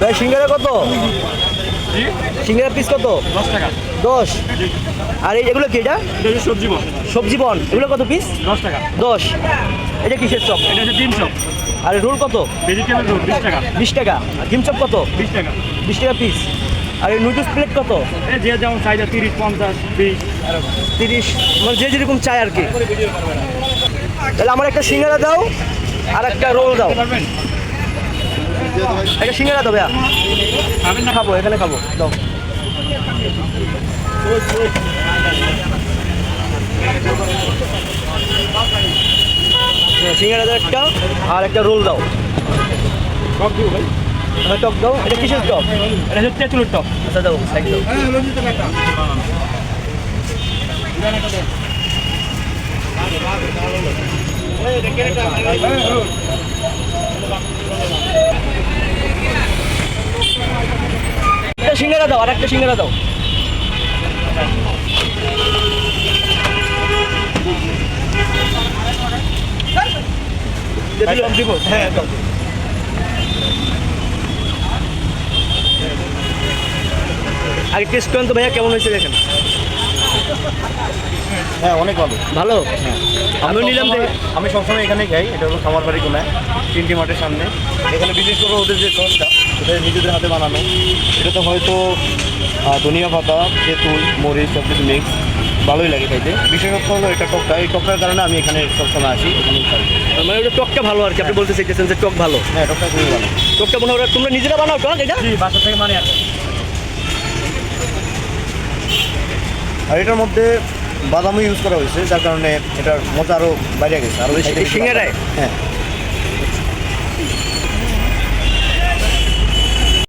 ভাই সিঙ্গারা কত? সিঙ্গারা পিস কত? দশ টাকা। দশ। আর এই এগুলো কি এটা? সবজি বল সবজি বন। এগুলো কত পিস দশ টাকা। দশ। এটা কিসের চপ? এটা হচ্ছে ডিম চপ। আর রোল কত? ভেজিটেবল রোল বিশ টাকা। বিশ টাকা। আর ডিম চপ কত? বিশ টাকা। বিশ টাকা পিস আর এই নুডলস প্লেট কত? যে যেমন চাহিদা তিরিশ পঞ্চাশ বিশ। তিরিশ। মানে যে যেরকম চাই আর কি। তাহলে আমার একটা সিঙ্গারা দাও আর একটা রোল দাও। একটা সিঙ্গারা দাও ভাইয়া। না খাব এখানে খাব দাও। হ্যাঁ, সিঙ্গারা দাও একটা আর একটা রোল দাও। দিব ভাই হ্যাঁ টক দাও এটা কিসের টক? এটা হচ্ছে তেঁতুলের টপ আচ্ছা দাও সাইড দাও। সিঙ্গারা দাও আর একটা সিঙ্গারা দাও। দিয়ে দিলো? দিব। হ্যাঁ দাও আগে টেস্ট করেন তো ভাইয়া কেমন হয়েছে দেখেন? হ্যাঁ অনেক ভালো। ভালো? আমিও নিলাম আমি সবসময় এখানে যাই এটা হলো খামার বাড়ি কোনায় তিনটি মাঠের সামনে। এখানে বিশেষ করে ওদের যে সসটা সেটা নিজেদের হাতে বানানো। এটাতে হয়তো ধনিয়া পাতা তেঁতুল মরিচ সব কিছু মিক্স ভালোই লাগে খাইতে। বিশেষত হলো এটা টকটা। এই টকটার কারণে আমি এখানে সবসময় আসি মানে ওটা টকটা ভালো আর কি। আপনি বলতে চাইতেছেন যে টক ভালো। হ্যাঁ টকটা খুবই ভালো। টকটা মনে হয় তোমরা নিজেরা বানাও টক এটা? বাসা থেকে মানে আর এটার মধ্যে বাদামও ইউজ করা হয়েছে যার কারণে এটার মজা আরও বাইরে গেছে আরও বেশি হ্যাঁ।